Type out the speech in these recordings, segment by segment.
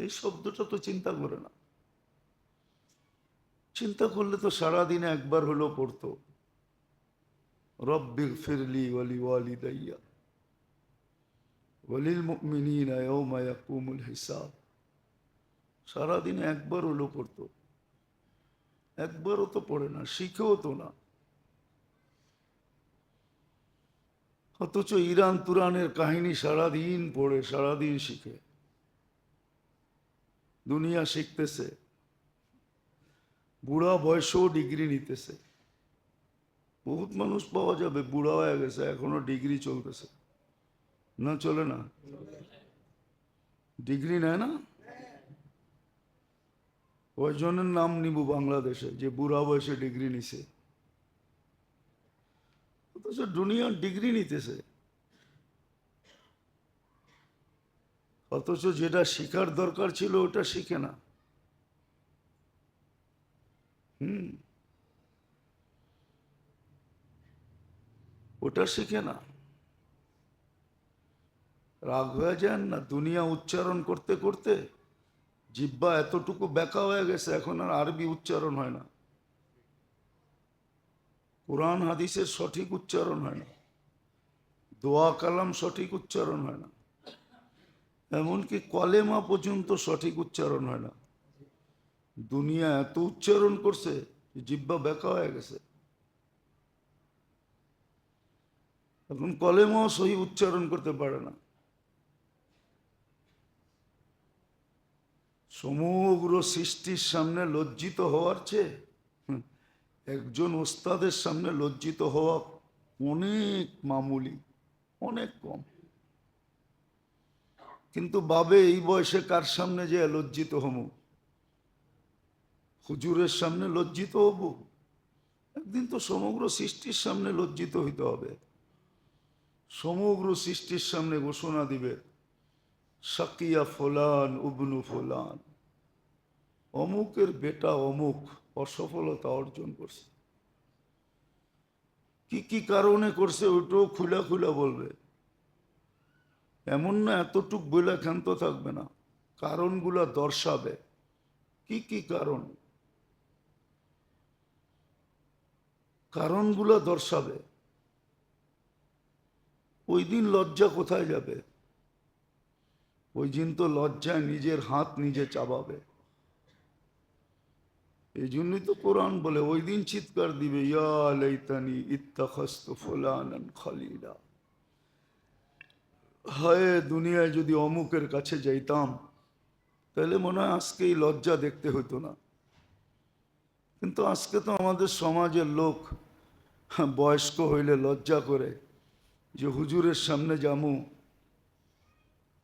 এই শব্দটা তো চিন্তা করে না। চিন্তা করলে তো সারাদিনে একবার হলো পড়তো। রব্বির ফিরলি ওয়ালি দাইয়া হিসাব। সারাদিনে একবার হলো পড়তো। একবারও তো পড়ে না, শিখেও তো না। অথচ ইরান তুরানের কাহিনী সারাদিন পড়ে, সারাদিন শিখে। দুনিয়া শিখতেছে। বুড়া বয়সেও ডিগ্রি নিতেছে। বহুত মানুষ পাওয়া যাবে, বুড়া হয়ে গেছে, এখনও ডিগ্রি চলতেছে। না চলে না? ডিগ্রি নেয় না? কয়জনের নাম নিব বাংলাদেশে, যে বুড়া বয়সে ডিগ্রি নিছে। দুনিয়ার ডিগ্রি নিতেছে। অথচ যেটা শিখার দরকার ছিল ওটা শিখে না। হুম। ওটা শিখে না। রাগ হয়ে যান না, দুনিয়া উচ্চারণ করতে করতে জিব্বা এতটুকু বেকা হয়ে গেছে, এখন আর আরবি উচ্চারণ হয় না। কোরআন, হাদিসের সঠিক উচ্চারণ হয় না। দোয়া, কালাম সঠিক উচ্চারণ হয় না। এমনকি কলেমা পর্যন্ত সঠিক উচ্চারণ হয় না। দুনিয়া এত উচ্চারণ করছে জিব্বা বেকা হয়ে গেছে। এখন কলেমাও সহি উচ্চারণ করতে পারে না। সমগ্র সৃষ্টির সামনে লজ্জিত হওয়ার চেয়ে একজন ওস্তাদের সামনে লজ্জিত হওয়া অনেক মামুলি, অনেক কম। কিন্তু বাবে এই বয়সে কার সামনে যে লজ্জিত হম হুজুরের সামনে লজ্জিত হব? একদিন তো সমগ্র সৃষ্টির সামনে লজ্জিত হইতে হবে। সমগ্র সৃষ্টির সামনে ঘোষণা দিবে, সাকিয়া ফলান, উবনু ফলান। অমুকের বেটা অমুক অসফলতা অর্জন করছে। কি কি কারণে করছে ওইটাও খুলা খুলা বলবে। এমন না এতটুক বলে ক্ষান্ত থাকবে না। কারণগুলা দর্শাবে। কি কি কারণ? কারণগুলা দর্শাবে। ওই দিন লজ্জা কোথায় যাবে? ওই দিন তো লজ্জায় নিজের হাত নিজে চাবাবে। এই জন্যই তো কোরআন বলে, ওই দিন চিৎকার দিবে, ইয়া লাইতানি ইত্তাখাস্ত ফুলানান খালিলা। হায় দুনিয়ায় যদি অমুকের কাছে যাইতাম, তাহলে মনে হয় আজকে এই লজ্জা দেখতে হতো না। কিন্তু আজকে তো আমাদের সমাজের লোক বয়স্ক হইলে লজ্জা করে যে হুজুরের সামনে যামু,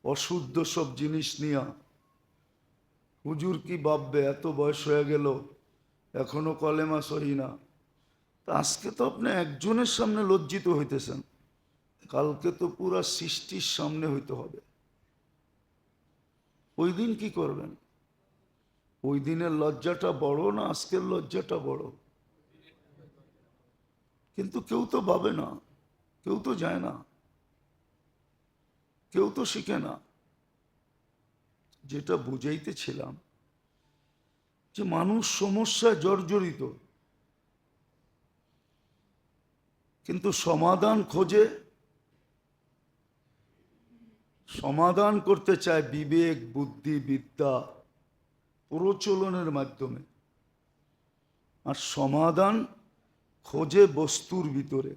অশুদ্ধ সব জিনিস নিয়া। হুজুর কি ভাববে, এত বয়স হয়ে গেল, এখনও কলেমা সহি না। তা আজকে তো আপনি একজনের সামনে লজ্জিত হইতেছেন। কালকে তো পুরা সৃষ্টির সামনে হইতে হবে। ওই দিন কি করবেন? ওই দিনের লজ্জাটা বড় না আজকের লজ্জাটা বড়? কিন্তু কেউ তো ভাবে না, কেউ তো যায় না, কেউ তো শিখে না। যেটা বুঝাইতেছিলাম যে মানুষ সমস্যায় জর্জরিত, কিন্তু সমাধান খোঁজে সমাধান করতে চায় বিবেক, বুদ্ধি, বিদ্যা প্রচলনের মাধ্যমে। আর সমাধান খোঁজে বস্তুর ভিতরে।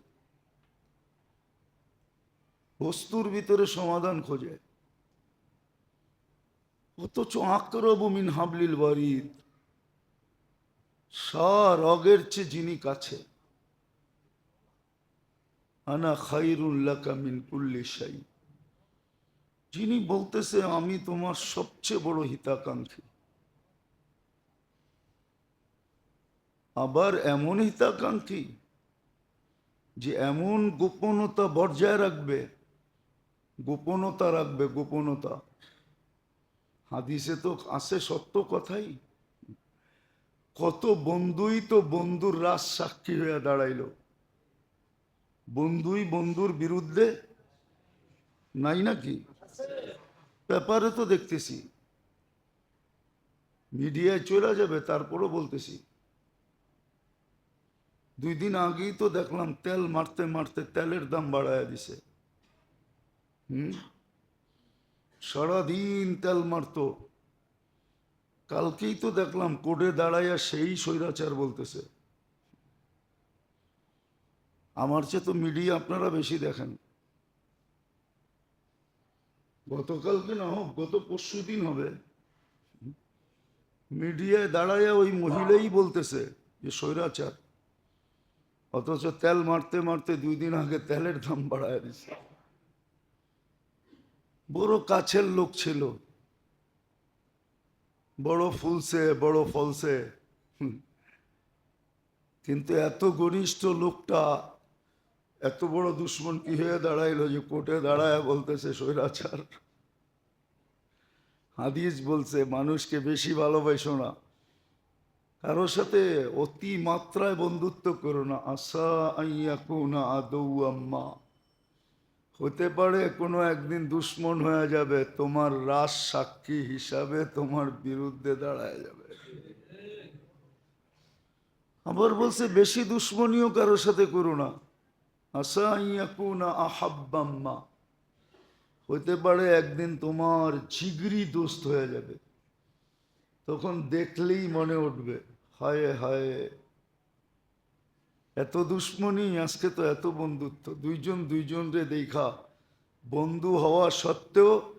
বস্তুর ভিতরে সমাধান খোঁজে। অথচ আক্রব মিন হাবলিল বারিদ রগের চেয়ে যিনি কাছে। আনা খাইরুল্লাকা মিন কুল্লি শাই। যিনি বলতেছে, আমি তোমার সবচেয়ে বড় হিতাকাঙ্ক্ষী। আবার এমন হিতাকাঙ্ক্ষী যে এমন গোপনতা বজায় রাখবে, গোপনতা রাখবে, গোপনতা। হাদিসে তো আসে সত্য কথাই। কত বন্ধুই তো বন্ধুর রাস সাক্ষী হয়ে দাঁড়াইল। বন্ধুই বন্ধুর বিরুদ্ধে? নাই নাকি? ব্যাপারে তো দেখতেছি। মিডিয়ায় চলে যাবে, তারপরও বলতেছি। দুই দিন আগেই তো দেখলাম তেল মারতে মারতে তেলের দাম বাড়ায় দিছে। হুম? সারাদিন তেল মারতো। কালকেই তো দেখলাম কোডে দাঁড়াইয়া সেই স্বৈরাচার বলতেছে। আমার চেয়ে তো মিডিয়া আপনারা বেশি দেখেন। গতকালকে না হোক, গত পরশু দিন হবে। মিডিয়ায় দাঁড়াইয়া ওই মহিলাই বলতেছে যে, স্বৈরাচার। অথচ তেল মারতে মারতে দুই দিন আগে তেলের দাম বাড়ায় দিছে। বড় কাছের লোক ছিল। বড় ফুলছে, বড় ফলছে। কিন্তু এত ঘনিষ্ঠ লোকটা এত বড় দুশ্মন কি হয়ে দাঁড়াইলো যে কোর্টে দাঁড়ায় বলতেছে স্বৈরাচার? হাদিস বলছে, মানুষকে বেশি ভালোবাসো না। কারোর সাথে অতি মাত্রায় বন্ধুত্ব করো না। আশা আইয়াকুনা আদৌ আম্মা হতে পারে কোনো একদিন দুশ্মন হয়ে যাবে, তোমার রাস সাক্ষী হিসাবে তোমার বিরুদ্ধে দাঁড়ায় যাবে। আবার বলছে, বেশি দুশ্মনীয় কারোর সাথে করো না। আহাব্বাম্মা। হতে পারে একদিন তোমার জিগরি দোস্ত হয়ে যাবে। তখন দেখলেই মনে উঠবে, হায় হায়। এত দুশ্মনী, আজকে তো এত বন্ধুত্ব। দুইজন দুইজনরে দেখা, বন্ধু হওয়া সত্ত্বেও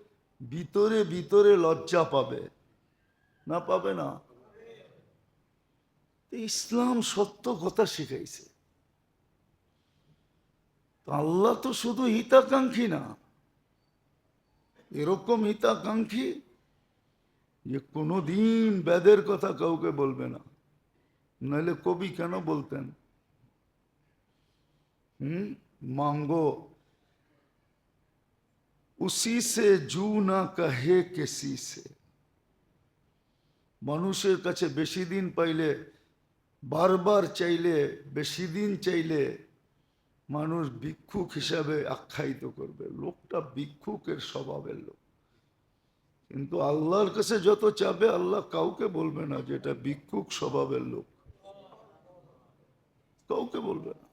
ভিতরে ভিতরে লজ্জা পাবে। না পাবে না। ইসলাম সত্য কথা শিখাইছে। তো আল্লাহ তো শুধু হিতাকাঙ্ক্ষী না। এরকম হিতাকাঙ্ক্ষী যে কোনোদিন বেদের কথা কাউকে বলবে না। নাহলে কবি কেন বলতেন? হুম? মাঙ্গো, উসি সে জু না কাহে কেসি সে? মানুষের কাছে বেশি দিন পাইলে, বারবার চাইলে, বেশি দিন চাইলে মানুষ ভিক্ষুক হিসাবে আখ্যায়িত করবে। লোকটা ভিক্ষুকের স্বভাবের লোক। কিন্তু আল্লাহর কাছে যত চাবে, আল্লাহ কাউকে বলবে না যে এটা ভিক্ষুক স্বভাবের লোক। কাউকে বলবে না।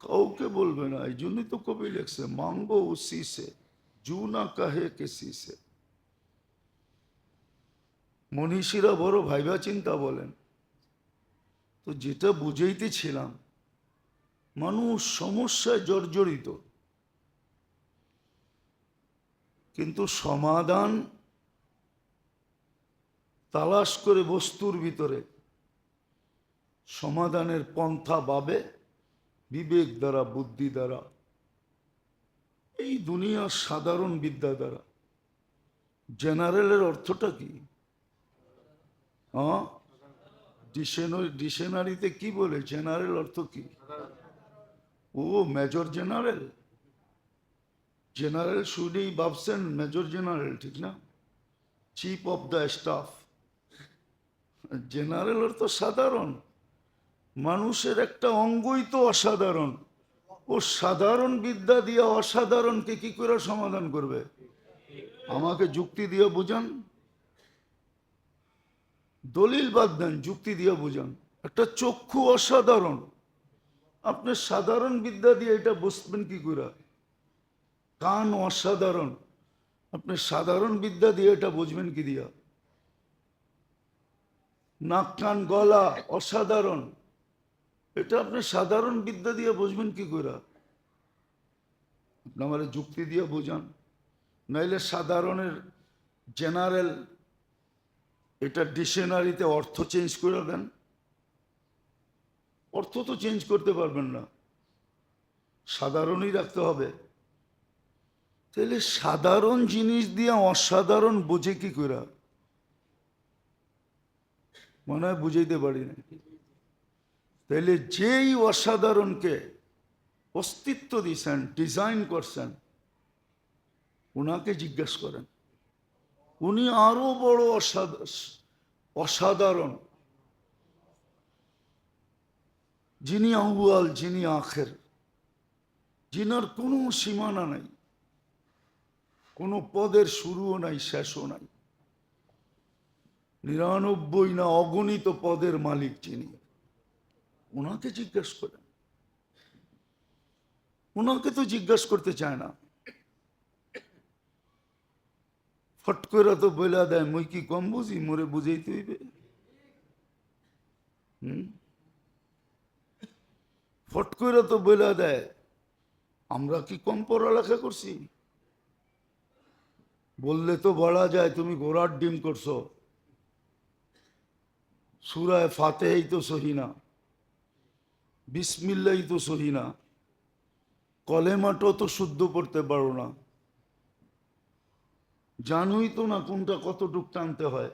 কাউকে বলবে না। এই জন্যই তো কবি লেখছে, মাঙ্গো উসি সে জু না কাহে কেসি সে মনীষীরা বড় ভাইবা চিন্তা বলেন। তো যেটা বুঝাইতেছিলাম, মানুষ সমস্যায় জর্জরিত। কিন্তু সমাধান তালাশ করে বস্তুর ভিতরে, সমাধানের পন্থা ভাবে, বিবেক দ্বারা, বুদ্ধি দ্বারা, এই দুনিয়ার সাধারণ বিদ্যা দ্বারা। জেনারেলের অর্থটা কি? হ্যাঁ ডিকশনারিতে কি বলে? জেনারেল অর্থ কি? ও, মেজর জেনারেল? জেনারেল শুনেই ভাবছেন মেজর জেনারেল, ঠিক না? Chief of the staff. General অর্থ সাধারণ। মানুষের একটা অঙ্গই তো অসাধারণ। ও সাধারণ বিদ্যা দিয়ে অসাধারণকে কি করে সমাধান করবে? আমাকে যুক্তি দিয়ে বুঝান। দলিল বাদ দেন, যুক্তি দিয়ে বুঝান। একটা চক্ষু অসাধারণ। আপনি সাধারণ বিদ্যা দিয়ে এটা বুঝবেন কি করে? কান অসাধারণ। আপনি সাধারণ বিদ্যা দিয়ে এটা বুঝবেন কি দিয়া? নাক, কান, গলা অসাধারণ। এটা আপনি সাধারণ বিদ্যা দিয়ে বুঝবেন কি করে? আপনি আমার যুক্তি দিয়ে বোঝান। নাইলে সাধারণের জেনারেল এটা ডিকশনারিতে অর্থ চেঞ্জ করে দেন। অর্থ তো চেঞ্জ করতে পারবেন না। সাধারণই রাখতে হবে। তাহলে সাধারণ জিনিস দিয়ে অসাধারণ বোঝে কি করে? মনে হয় বুঝাইতে পারি না। তাহলে যেই অসাধারণকে অস্তিত্ব দিয়েছেন ডিজাইন করছেন, ওনাকে জিজ্ঞেস করেন। উনি আরও বড় অসাধ- অসাধারণ। যিনি আহুয়াল যিনি আখের, যিনার কোনো সীমানা নাই, কোনো পদের শুরুও নাই, শেষও নাই। নিরানব্বই না অগণিত পদের মালিক যিনি, ওনাকে জিজ্ঞেস করেন। ওনাকে তো জিজ্ঞাসা করতে চায় না। ফট করে তো বইলা দেয়, মুই কি কম বুঝি? মোরে বুঝাইতে হইবে? ফট করে তো বইলা দেয়, আমরা কি কম পড়ালেখা করছি? বললে, তো বলা যায় তুমি ঘোড়ার ডিম করছ। সুরায় ফাতেহাই তো সহি না বিসমিল্লাই তো সহি না, কলেমাটো তো শুদ্ধ পড়তে পারো না। জানোই তো না কোনটা কতটুক টানতে হয়।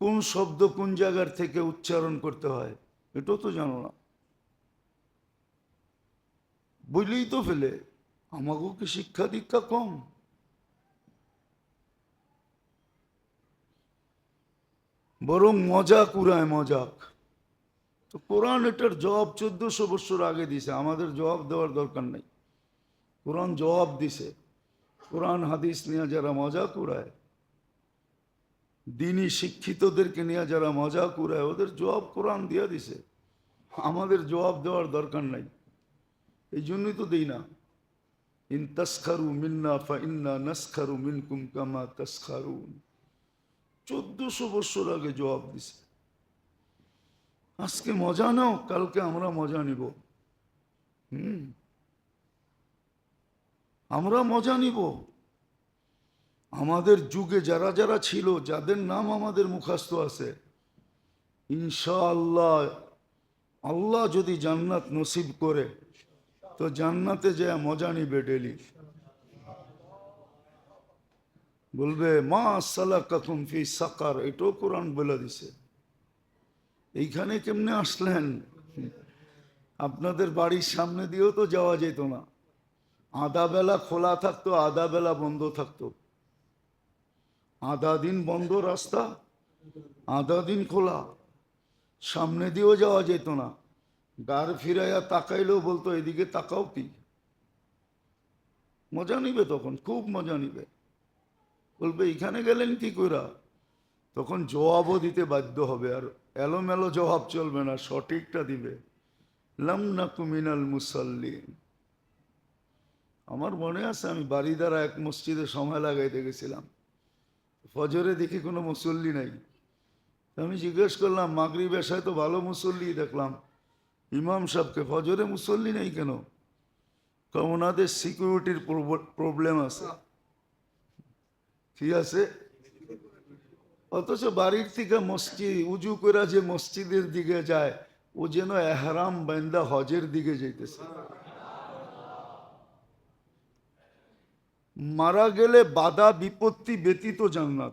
কোন শব্দ কোন জায়গার থেকে উচ্চারণ করতে হয়, এটাও তো জানো না। বইলেই তো ফেলে, আমাকেও কি শিক্ষা দীক্ষা কম? বরং মজাক উড়ায় মজাক। তো কোরআন এটার জবাব চোদ্দশো বছর আগে দিছে, আমাদের জবাব দেওয়ার দরকার নেই। কোরআন জবাব দিছে। কোরআন, হাদিস নিয়ে যারা মজাক উড়ায় দিনী শিক্ষিতদেরকে নিয়ে যারা মজাক উড়ায় ওদের জবাব কোরআন দিয়ে দিছে। আমাদের জবাব দেওয়ার দরকার নাই। এই জন্যই তো দিই না। ইন তস্কারু মিন্না ফা ইন্না নস্কারু মিনকুম কামা তস্কারুন চোদ্দশো বছর আগে জবাব দিছে। আজকে মজা নাও, কালকে আমরা মজা নিব। হুম? আমরা মজা নিব। আমাদের যুগে যারা যারা ছিল, যাদের নাম আমাদের মুখাস্ত আছে, ইনশাআল্লাহ, আল্লাহ যদি জান্নাত নসিব করে, তো জান্নাতে যে মজা নিবে ডেলি বলবে, মা সালাকাকুম ফি সাকার এটাও কোরআন বলে দিছে। এইখানে কেমনে আসলেন? আপনাদের বাড়ির সামনে দিয়েও তো যাওয়া যেত না। আধা বেলা খোলা থাকতো আধা বেলা বন্ধ থাকতো। আধা দিন বন্ধ রাস্তা আধা দিন খোলা। সামনে দিয়েও যাওয়া যেত না। গার ফিরাইয়া তাকাইলেও বলতো, এদিকে তাকাও কি? মজা নিবে তখন, খুব মজা নিবে। বলবে, এখানে গেলেন কি কইরা? তখন জবাবও দিতে বাধ্য হবে, আর এলোমেলো জবাব চলবে না, সঠিকটা দিবে। লাম না কুমিনাল মুসাল্লিন। আমার মনে আছে, আমি বাড়ি দ্বারা এক মসজিদে সময় লাগাইতে গেছিলাম। ফজরে দেখি কোনো মুসল্লি নাই। আমি জিজ্ঞেস করলাম মাগরি বেশায় তো ভালো মুসল্লি দেখলাম। ইমাম সাহেবকে, ফজরে মুসল্লি নেই কেন? ওনাদের সিকিউরিটির প্রবলেম আছে। ঠিক আছে? অথচ বাড়ির থেকে মসজিদ, উজু করে যে মসজিদের দিকে যায়, ও যেন এহরাম বান্দা হজের দিকে যাইতেছে। মারা গেলে বাধা বিপত্তি ব্যতীত জান্নাত।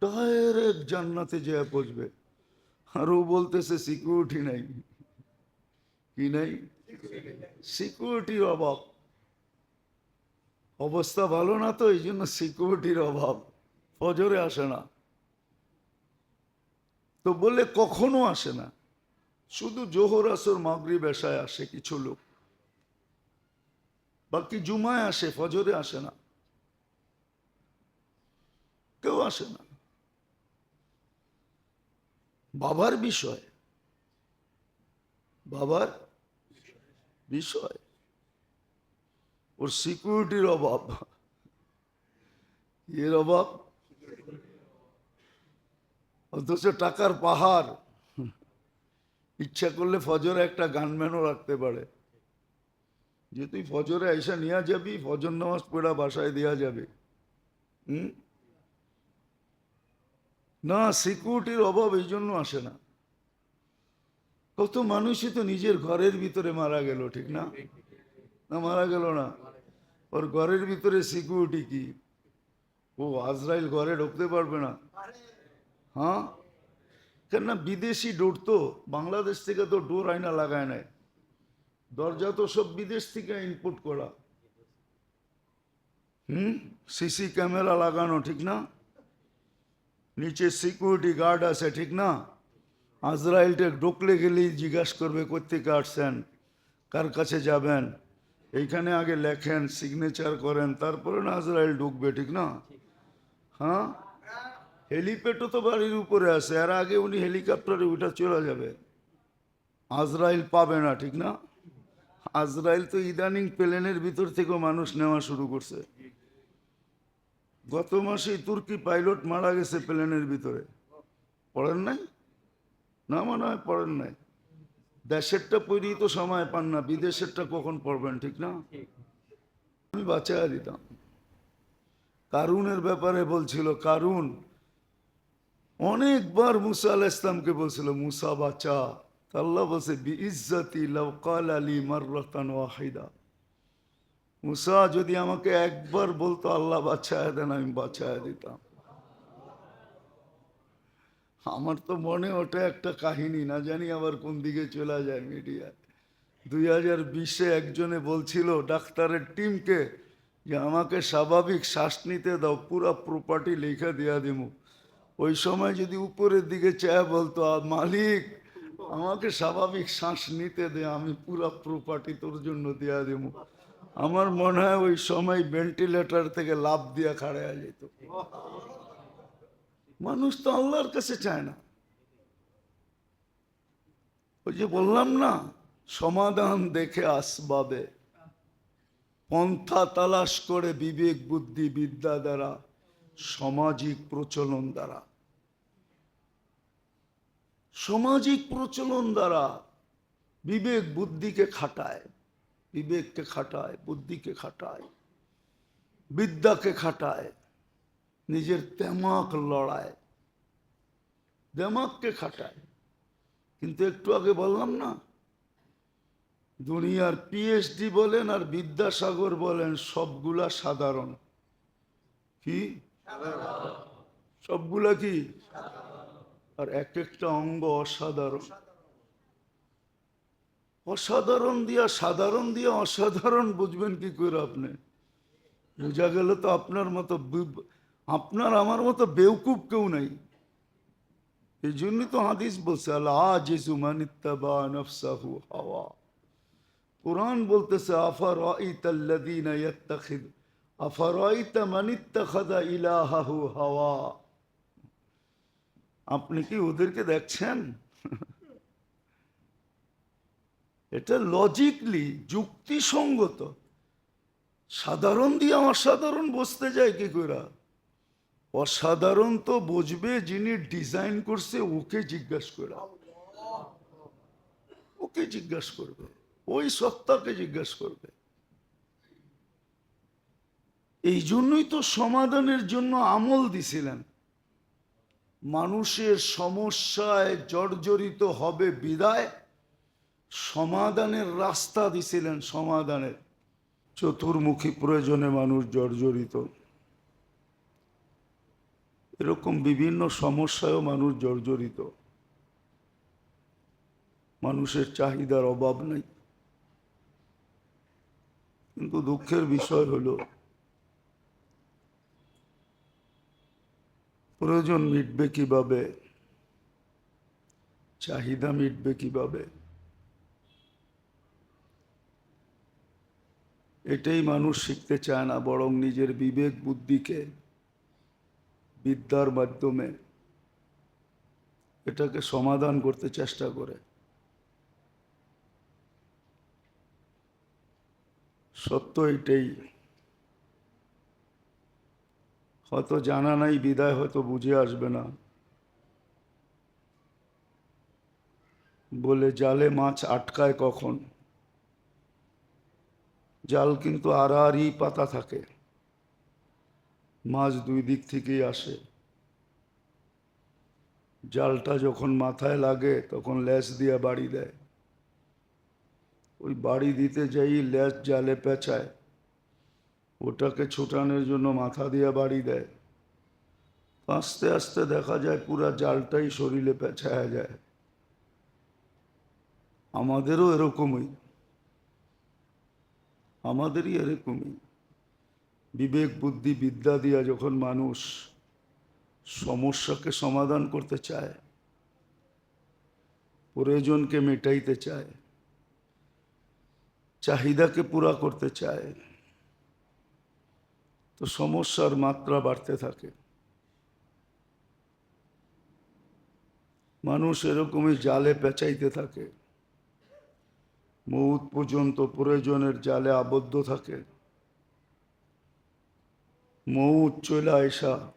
ডাইরেক্ট জান্নাতে যে পৌঁছবে আর ও বলতেছে সিকিউরিটি নাই। কি নাই? সিকিউরিটির অভাব। অবস্থা ভালো না তো, এই জন্য সিকিউরিটির অভাব। ফজরে আসে না। তো বললে কখনো আসে না। শুধু জোহর আসর মাগরি বেশায় আসে কিছু লোক। বাকি জুমায় আসে, ফজরে আসে না। কেউ আসে না। বাবার বিষয়। বাবার বিষয়। ওর সিকিউরিটির অভাব। এর অভাব? অথচ টাকার পাহাড়। ইচ্ছা করলে ফজরে একটা গানম্যানও রাখতে পারে। যে তুই ফজরে আইসা নিয়ে যাবি, ফজর নামাজ পড়া বাসায় দেওয়া যাবে। হুম? না সিকিউরিটির অভাব এই জন্য আসে না। কত মানুষই তো নিজের ঘরের ভিতরে মারা গেল, ঠিক না? না, মারা গেল না। ওর ঘরের ভিতরে সিকিউরিটি কি? ও আজরাইল ঘরে ঢুকতে পারবে না। হ্যাঁ? কেন বিদেশি ডোর তো, বাংলাদেশ থেকে তো ডোর আয়না লাগায় নাই দরজা তো সব বিদেশ থেকে ইনপুট করা। হুম? সিসি ক্যামেরা লাগানো, ঠিক না? নিচে সিকিউরিটি গার্ড আছে, ঠিক না? আজরাইলটা ঢুকলে গেলেই জিজ্ঞাসা করবে কোথেকে আসছেন? কার কাছে যাবেন? এইখানে আগে লেখেন সিগনেচার করেন, তারপরে না আজরাইল ঢুকবে, ঠিক না? হ্যাঁ? হেলিপ্যাডও তো বাড়ির উপরে আছে, আর আগে উনি হেলিকপ্টারে উঠে চলে যাবে। আজরাইল পাবে না, ঠিক না? আজরাইল তো ইদানিং প্লেনের ভিতর থেকেও মানুষ নেওয়া শুরু করছে। গত মাসেই তুর্কি পাইলট মারা গেছে প্লেনের ভিতরে। পড়েন নাই? না মনে হয় পড়েন নাই। দেশেরটা পড়েই তো সময় পান না, বিদেশেরটা কখন পড়বেন, ঠিক না? আমি বাঁচায় দিতাম। কারুনের ব্যাপারে বলছিল, কারুন, অনেকবার মুসা আল ইসলামকে বলছিল, মুসা বাচ্চা তা আল্লাহ বলছে বি ইজ্জতি লাউকাল আলী মার্রাতান ওয়াহিদা। মুসা যদি আমাকে একবার বলতো আল্লাহ বাচ্চায় দেন আমি বাচ্চায় দিতাম। আমার তো মনে ওটা একটা কাহিনী না জানি আবার কোন দিকে চলে যায় মিডিয়ায় দুই হাজার বিশে একজনে বলছিল ডাক্তারের টিমকে যে আমাকে স্বাভাবিক শ্বাস নিতে দাও পুরা প্রপার্টি লিখে দেওয়া দিব ওই সময় যদি উপরের দিকে চায় বলতো "আ, মালিক আমাকে স্বাভাবিক শ্বাস নিতে দে, আমি পুরা প্রপার্টি তোর জন্য দেওয়া দেব। আমার মনে হয় ওই সময় ভেন্টিলেটর থেকে লাভ দিয়া খাড়া যেত। মানুষ তো আল্লাহর কাছে চায় না। ওই যে বললাম না, সমাধান দেখে আসবাবে। পন্থা তালাশ করে বিবেক, বুদ্ধি, বিদ্যা দ্বারা, সামাজিক প্রচলন দ্বারা। সামাজিক প্রচলন দ্বারা বিবেক বুদ্ধিকে খাটায় বিবেককে খাটায় বুদ্ধিকে খাটায় বিদ্যাকে খাটায় নিজের তেমাক লড়ায় দেমাককে খাটায়। কিন্তু একটু আগে বললাম না দুনিয়ার পিএইচডি বলেন আর বিদ্যাসাগর বলেন সবগুলা সাধারণ। কি? সবগুলা কি? আর এক একটা অঙ্গ অসাধারণ। অসাধারণ দিয়া সাধারণ দিয়া অসাধারণ বুঝবেন কি করে আপনি? বোঝা গেল তো আপনার মতো আপনার আমার মতো বেউকুব কেউ নাই। এই জন্যই তো হাদিস বলছে আল্লাহ হাওয়া। কোরআন বলতেছে আফার মানিত্তাখাযা ইলাহাহু হাওয়া। আপনি কি ওদেরকে দেখছেন? এটা লজিকলি যুক্তিসঙ্গত। সাধারণ দিয়ে অসাধারণ বসতে যায় কি করে অসাধারণ তো বুঝবে যিনি ডিজাইন করছে, ওকে জিজ্ঞাসা করা ওকে জিজ্ঞাসা করবে। ওই সত্তাকে জিজ্ঞাসা করবে। এই জন্যই তো সমাধানের জন্য আমল দিছিলেন। মানুষের সমস্যায় জর্জরিত হবে বিদায়, সমাধানের রাস্তা দিছিলেন সমাধানের। চতুর্মুখী প্রয়োজনে মানুষ জর্জরিত। এরকম বিভিন্ন সমস্যায়ও মানুষ জর্জরিত। মানুষের চাহিদার অভাব নেই। কিন্তু দুঃখের বিষয় হলো প্রয়োজন মিটবে কীভাবে? চাহিদা মিটবে কীভাবে? এটাই মানুষ শিখতে চায় না, বরং নিজের বিবেক বুদ্ধিকে বিদ্যার মাধ্যমে এটাকে সমাধান করতে চেষ্টা করে। সত্য এটাই। হয়তো জানা নাই, বিদায় হয়তো বুঝে আসবে না। বলে, জালে মাছ আটকায় কখন? জাল কিন্তু আড়াআড়ি পাতা থাকে। মাছ দুই দিক থেকেই আসে। জালটা যখন মাথায় লাগে, তখন ল্যাস দিয়ে বাড়ি দেয়। ওই বাড়ি দিতে যাই, ল্যাস জালে পেঁচায়। ওটাকে ছোটানোর জন্য মাথা দিয়ে বাড়ি দেয়। আস্তে আস্তে দেখা যায় পুরা জালটাই শরীরে পেঁচায়া যায়। আমাদেরও এরকমই। আমাদেরই এরকমই। বিবেক, বুদ্ধি, বিদ্যা দিয়া যখন মানুষ সমস্যাকে সমাধান করতে চায়, প্রয়োজনকে মেটাইতে চায়, চাহিদাকে পুরা করতে চায় তো সমস্যার মাত্রা বাড়তে থাকে। মানুষ এরকমই জালে পেঁচাইতে থাকে। মৌত পর্যন্ত প্রয়োজনের জালে আবদ্ধ থাকে। মৌত চলে আয়সা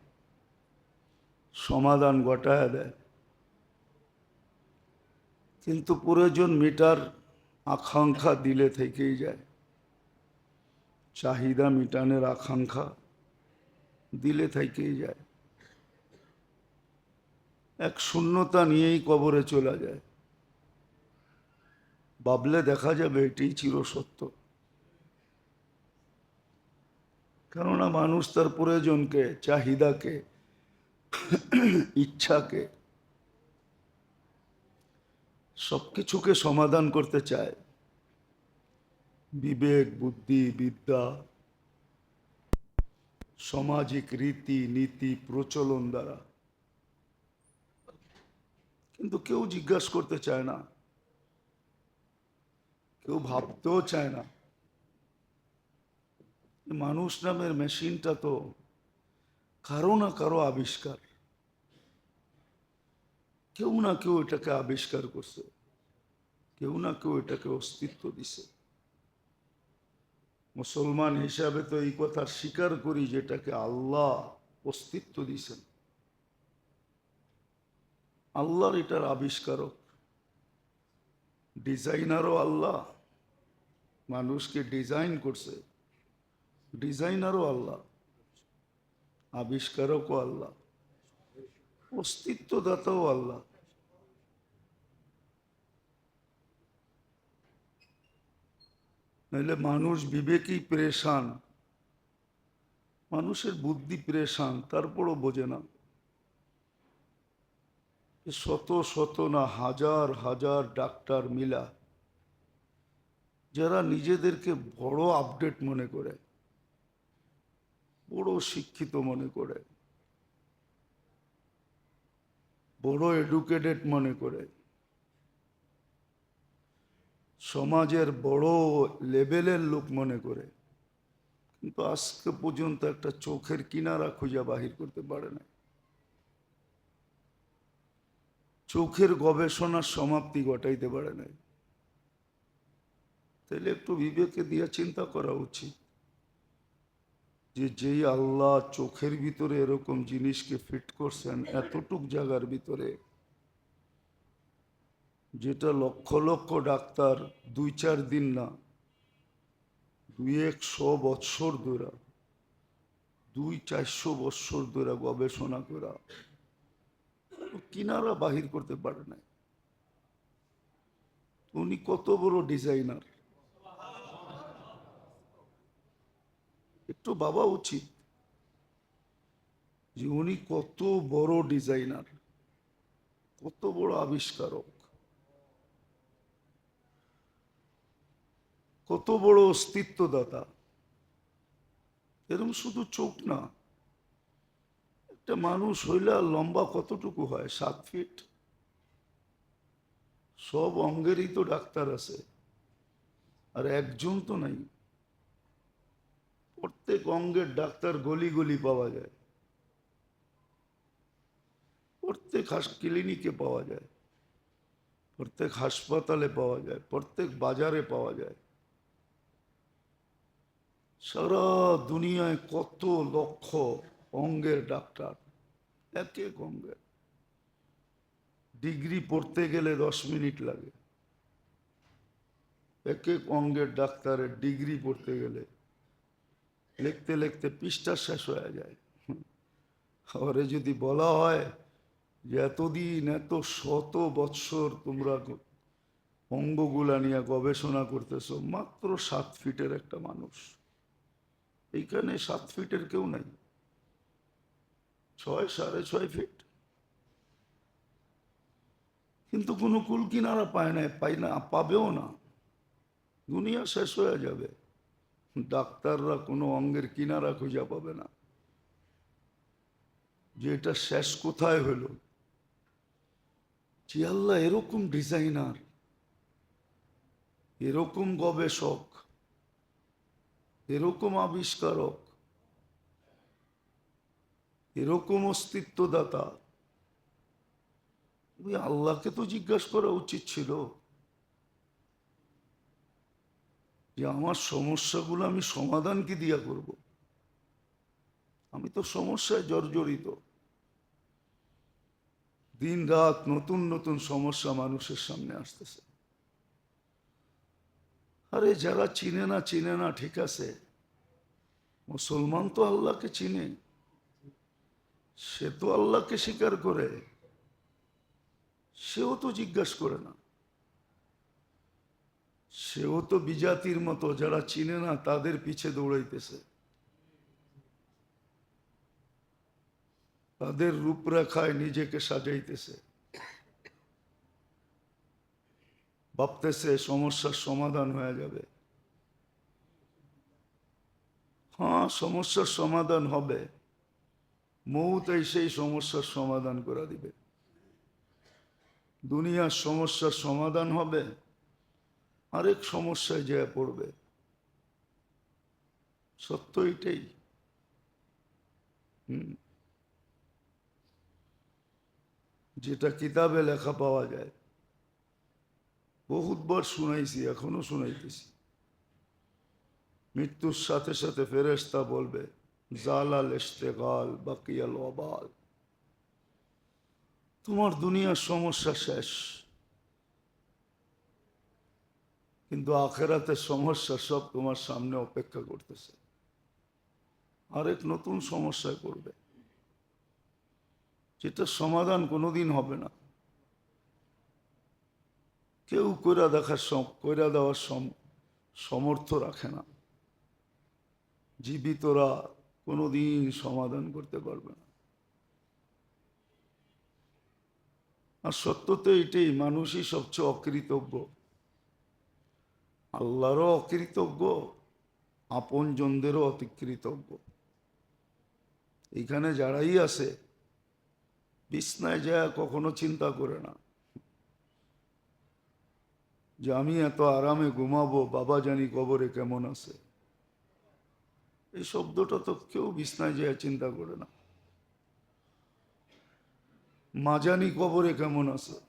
সমাধান ঘটায় দেয়। কিন্তু প্রয়োজন মিটার আকাঙ্ক্ষা দিলে থেকেই যায়। চাহিদা মিটানের আকাঙ্ক্ষা দিলে থেকেই যায়। এক শূন্যতা নিয়েই কবরে চলে যায়। ভাবলে দেখা যাবে এটাই চিরসত্য। কেননা মানুষ তার প্রয়োজনকে, চাহিদাকে, ইচ্ছাকে, সবকিছুকে সমাধান করতে চায়। বিবেক, বুদ্ধি, বিদ্যা, সামাজিক রীতি, নীতি, প্রচলন দ্বারা। কিন্তু কেউ জিজ্ঞাসা করতে চায় না। কেউ ভাবতেও চায় না। মানুষ নামের মেশিনটা তো কারও না কারও আবিষ্কার। কেউ না কেউ এটাকে আবিষ্কার করছে। কেউ না কেউ এটাকে অস্তিত্ব দিছে। মুসলমান হিসাবে তো এই কথা স্বীকার করি যেটাকে আল্লাহ অস্তিত্ব দিছেন আল্লাহর এটার আবিষ্কারক, ডিজাইনারও আল্লাহ, মানুষকে ডিজাইন করছে, ডিজাইনারও আল্লাহ, আবিষ্কারকও আল্লাহ, অস্তিত্বদাতাও আল্লাহ। নাহলে মানুষ বিবেকই প্রেশান। মানুষের বুদ্ধি প্রেশান, তারপরও বোঝে না। শত শত না হাজার হাজার ডাক্তার মিলা, যারা নিজেদেরকে বড় আপডেট মনে করে, বড় শিক্ষিত মনে করে, বড় এডুকেটেড মনে করে। সমাজের বড় লেভেলের লোক মনে করে। কিন্তু আজকে পর্যন্ত একটা চোখের কিনারা খুঁজে বাহির করতে পারে না চোখের গবেষণার সমাপ্তি ঘটাইতে পারে নাই। তাহলে একটু বিবেকে দিয়ে চিন্তা করা উচিত যে যেই আল্লাহ চোখের ভিতরে এরকম জিনিসকে ফিট করছেন, এতটুক জায়গার ভিতরে যেটা লক্ষ লক্ষ ডাক্তার দুই চার দিন না, দুই একশো বৎসর ধরে দুই চারশো বৎসর ধরে গবেষণা করা কিনারা বাহির করতে পারে না উনি কত বড় ডিজাইনার। একটু বাবা উচিত যে উনি কত বড় ডিজাইনার, কত বড় আবিষ্কারক। কত বড় অস্তিত্বদাতা। এরকম শুধু চোখ না, একটা মানুষ হইলে লম্বা কতটুকু হয়? সাত ফিট সব অঙ্গেরই তো ডাক্তার আছে। আর একজন তো নাই। প্রত্যেক অঙ্গের ডাক্তার গলি গলি পাওয়া যায়। প্রত্যেক হাস, ক্লিনিকে পাওয়া যায়। প্রত্যেক হাসপাতালে পাওয়া যায়। প্রত্যেক বাজারে পাওয়া যায়। সারা দুনিয়ায় কত লক্ষ অঙ্গের ডাক্তার? এক এক অঙ্গের। ডিগ্রি পড়তে গেলে দশ মিনিট লাগে। এক এক অঙ্গের ডাক্তারের ডিগ্রি পড়তে গেলে লিখতে লিখতে পৃষ্ঠা শেষ হয়ে যায়। ওরে যদি বলা হয় যে এতদিন এত শত বৎসর তোমরা অঙ্গগুলা নিয়ে গবেষণা করতেছ, মাত্র সাত ফিটের একটা মানুষ। এইখানে সাত ফিটের কেউ নাই। ছয়, সাড়ে ছয় ফিট। কিন্তু কোনো কুল কিনারা পায় না পাই না, পাবেও না। দুনিয়া শেষ হয়ে যাবে। ডাক্তাররা কোনো অঙ্গের কিনারা খুঁজে পাবে না। যে এটা শেষ কোথায় হলো? যে এরকম ডিজাইনার, এরকম গবেষক এরকম আবিষ্কারক, এরকম অস্তিত্বদাতা ওই আল্লাহকে তো জিজ্ঞাসা করা উচিত ছিল যে আমার সমস্যাগুলো আমি সমাধান কি দিয়া করব? আমি তো সমস্যায় জর্জরিত। দিন রাত নতুন নতুন সমস্যা মানুষের সামনে আসতেছে। আরে যারা চিনে না চিনে না, ঠিক আছে। মুসলমান তো আল্লাহকে চিনে। সে তো আল্লাহকে স্বীকার করে। সেও তো জিজ্ঞাসা করে না। সেও তো বিজাতির মতো, যারা চিনে না, তাদের পিছে দৌড়াইতেছে। তাদের রূপরেখায় নিজেকে সাজাইতেছে। ভাবতেছে সমস্যার সমাধান হয়ে যাবে। হ্যাঁ সমস্যার সমাধান হবে। মৌতাই সেই সমস্যার সমাধান করে দিবে। দুনিয়ার সমস্যার সমাধান হবে। আরেক সমস্যায় যে পড়বে। সত্য এটাই। যেটা কিতাবে লেখা পাওয়া যায়। বহুতবার শুনাইছি, এখনও শুনাইতেছি। মৃত্যুর সাথে সাথে ফেরেস্তা বলবে, জালাল ইস্তেগাল বাকিয়াল অবাল তোমার দুনিয়ার সমস্যা শেষ। কিন্তু আখেরাতের সমস্যা সব তোমার সামনে অপেক্ষা করতেছে। আরেক নতুন সমস্যায় পড়বে। যেটা সমাধান কোনোদিন হবে না। কেউ কইরা দেখার সম- কইরা দেওয়ার সম- সমর্থ রাখে না। জীবিতরা কোনোদিন সমাধান করতে পারবে না। আর সত্য তো এটাই, মানুষই সবচেয়ে অকৃতজ্ঞ। আল্লাহরও অকৃতজ্ঞ, আপনজনদেরও অতিকৃতজ্ঞ। এইখানে যারাই আছে, বিছনায় যায় কখনো চিন্তা করে না। যে আমি এত আরামে ঘুমাবো, বাবা জানি কবরে কেমন আছে। এই শব্দটা তো কেউ বিছনায় যায় চিন্তা করে না। মা জানি কবরে কেমন আছে।